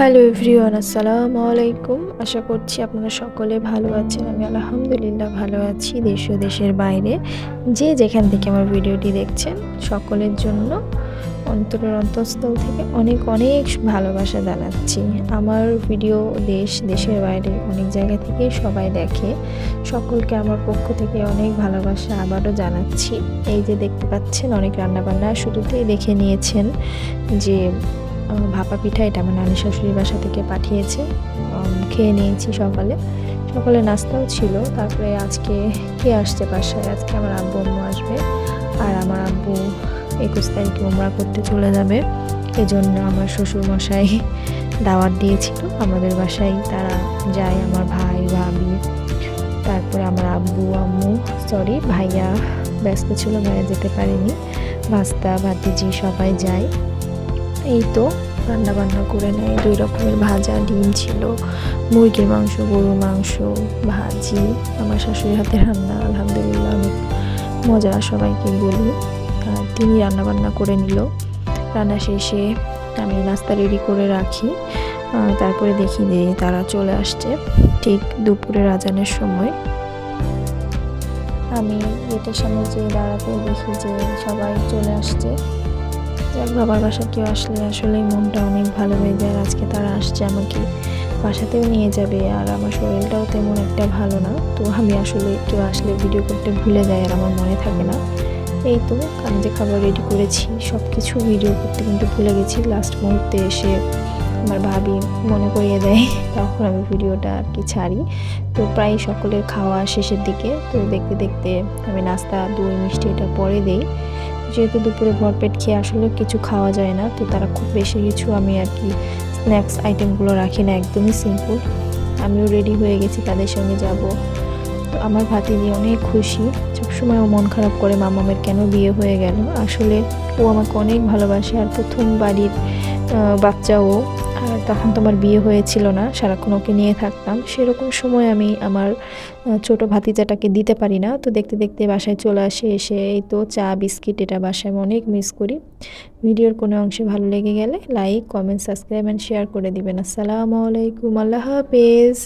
Hello everyone, আসসালামু আলাইকুম। আশা করছি আপনারা সকলে ভালো আছেন। আমি আলহামদুলিল্লাহ ভালো আছি, দেশ ও দেশের বাইরে। যে যেখান থেকে আমার ভিডিওটি দেখছেন, সকলের জন্য অন্তরের অন্তঃস্থল থেকে অনেক অনেক ভালোবাসা জানাচ্ছি। আমার ভিডিও দেশ, দেশের বাইরে অনেক জায়গা থেকে সবাই দেখে। সকলকে আমার পক্ষ থেকে অনেক ভালোবাসা আবারও জানাচ্ছি। এই যে দেখতে পাচ্ছেন, অনেক রান্নাবান্না শুরুতেই দেখে নিয়েছেন যে ভাপা পিঠা এটা আমার নানি শাশুড়ির বাসা থেকে পাঠিয়েছে। খেয়ে নিয়েছি সকালে। সকালে নাস্তাও ছিল। তারপরে আজকে কে আসছে বাসায়? আজকে আমার আব্বু আম্মু আসবে। আর আমার আব্বু একুশ তারিখে উমরা করতে চলে যাবে। এজন্য আমার শ্বশুর মশাই দাওয়াত দিয়েছিল। আমাদের বাসায় তারা যায়, আমার ভাই, ভাবি। তারপরে আমার আব্বু আম্মু সরি ভাইয়া ব্যস্ত ছিল, ভাইয়া যেতে পারেনি। ভাস্তা, ভাতিজি সবাই যায়। এই তো রান্না বান্না করে নেয়। দুই রকমের ভাজা ডিম ছিল, মুরগির মাংস, গরুর মাংস, ভাজি। আমার শাশুড়ির হাতে রান্না, আলহামদুলিল্লাহ অনেক মজা সবাইকে বলি। তিনি রান্না বান্না করে নিল। রান্না শেষে আমি নাস্তা রেডি করে রাখি। তারপরে দেখি যে তারা চলে আসছে ঠিক দুপুরে রাজানের সময়। আমি গেটের সামনে যে দাঁড়াতে দেখি যে সবাই চলে আসছে। বাবার বাসা কেউ আসলে আসলেই মনটা অনেক ভালো হয়ে যায়। আজকে তারা আসছে আমাকে বাসাতেও নিয়ে যাবে, আর আমার শরীরটাও তেমন একটা ভালো না। তো আমি আসলে কেউ আসলে ভিডিও করতে ভুলে যাই, আর আমার মনে থাকে না। এই তো যে খাবার রেডি করেছি। সব কিছু ভিডিও করতে কিন্তু ভুলে গেছি। লাস্ট মুহূর্তে এসে আমার ভাবি মনে করিয়ে দেয়, তখন আমি ভিডিওটা আর কি ছাড়ি। তো প্রায় সকলের খাওয়া শেষের দিকে। তো দেখতে দেখতে আমি নাস্তা, দই, মিষ্টি এটা পরে দেই। যেহেতু দুপুরে ভরপেট খেয়ে আসলে কিছু খাওয়া যায় না, তো তারা খুব বেশি কিছু আমি আর কি স্ন্যাক্স আইটেমগুলো রাখি না, একদমই সিম্পল আমিও রেডি হয়ে গেছি, তাদের সঙ্গে যাব। তো আমার ভাতিজি অনেক খুশি। সবসময় ও মন খারাপ করে, মামামের কেন বিয়ে হয়ে গেল? আসলে ও আমাকে অনেক ভালোবাসে, আর প্রথম বাড়ির বাচ্চা ও। তখন তো আমার বিয়ে হয়েছিল না, সারাক্ষণ ওকে নিয়ে থাকতাম। সেরকম সময় আমি আমার ছোট ভাতিজাটাকে দিতে পারি না। তো দেখতে দেখতে বাসায় চলে আসে, এসে এই তো চা, বিস্কিট, এটা বাসায় আমি অনেক মিস করি। ভিডিওর কোনো অংশে ভালো লেগে গেলে like comment subscribe and share করে দিবেন। আসসালামু আলাইকুম, আল্লাহ হাফেজ।